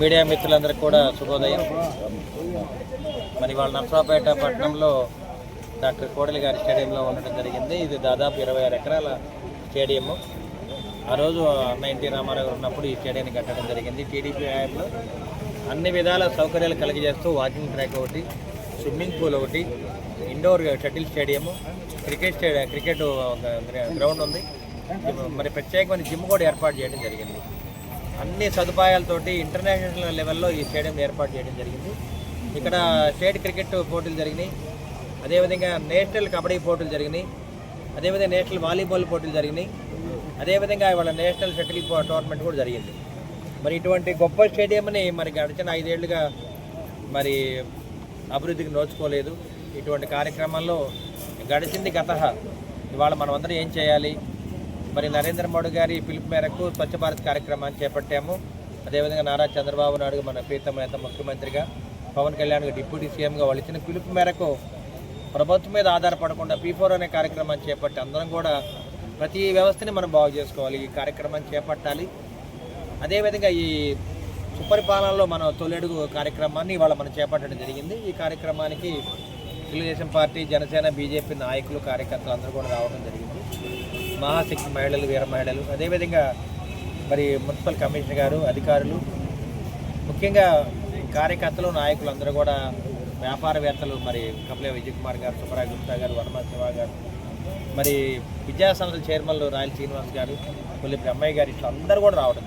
Media మిత్రులందరికీ కూడా శుభోదయం. మరి వాళ్ళ నర్సాపేట పట్టణంలో డాక్టర్ కోడలి గారి స్టేడియంలో ఉండడం జరిగింది. ఇది దాదాపు ఇరవై ఆరు ఎకరాల స్టేడియము. ఆ రోజు అన్న ఎన్టీ రామారావు గారు ఉన్నప్పుడు ఈ స్టేడియాన్ని కట్టడం జరిగింది. టీడీపీ హయాంలో అన్ని విధాల సౌకర్యాలు కలిగజేస్తూ వాకింగ్ ట్రాక్ ఒకటి స్విమ్మింగ్ పూల్ ఒకటి indoor shuttle stadium cricket stadium cricket ground ఉంది. మరి ప్రత్యేకమైన జిమ్ కూడా ఏర్పాటు చేయడం జరిగింది. అన్ని సదుపాయాలతోటి ఇంటర్నేషనల్ లెవెల్లో ఈ స్టేడియం ఏర్పాటు చేయడం జరిగింది. ఇక్కడ స్టేట్ క్రికెట్ పోటీలు జరిగినాయి. అదేవిధంగా నేషనల్ కబడ్డీ పోటీలు జరిగినాయి. అదేవిధంగా నేషనల్ వాలీబాల్ పోటీలు జరిగినాయి. అదేవిధంగా ఇవాళ నేషనల్ షటిల్ టోర్నమెంట్ కూడా జరిగింది. మరి ఇటువంటి గొప్ప స్టేడియంని మరి గడిచిన ఐదేళ్ళుగా మరి అభివృద్ధికి నోచుకోలేదు. ఇటువంటి కార్యక్రమాల్లో గడిచింది గత ఇవాళ మనం అందరం ఏం చేయాలి? మరి నరేంద్ర మోడీ గారి పిలుపు మేరకు స్వచ్ఛ భారత్ కార్యక్రమాన్ని చేపట్టాము. అదేవిధంగా నారా చంద్రబాబు నాయుడు మన ప్రీతమ నేత ముఖ్యమంత్రిగా పవన్ కళ్యాణ్ డిప్యూటీ సీఎంగా వాళ్ళు ఇచ్చిన పిలుపు మేరకు ప్రభుత్వం మీద ఆధారపడకుండా పీఫోర్ అనే కార్యక్రమాన్ని చేపట్టి అందరం కూడా ప్రతి వ్యవస్థని మనం బాగు చేసుకోవాలి ఈ కార్యక్రమాన్ని చేపట్టాలి. అదేవిధంగా ఈ సుపరిపాలనలో మన తొలెడుగు కార్యక్రమాన్ని ఇవాళ మనం చేపట్టడం జరిగింది. ఈ కార్యక్రమానికి తెలుగుదేశం పార్టీ జనసేన బీజేపీ నాయకులు కార్యకర్తలు అందరూ కూడా రావడం జరిగింది. మహాశక్తి మహిళలు వీర మహిళలు అదేవిధంగా మరి మున్సిపల్ కమిషనర్ గారు అధికారులు ముఖ్యంగా కార్యకర్తలు నాయకులు అందరూ కూడా వ్యాపారవేత్తలు మరి కపిల విజయ్ కుమార్ గారు సుబ్బరాయ గుప్తా గారు వర్మ శివ గారు మరి విద్యాసంస్థల చైర్మన్లు రాయల్ శ్రీనివాస్ గారు కొల్లి బ్రహ్మయ్య గారు ఇట్లా అందరూ కూడా రావడం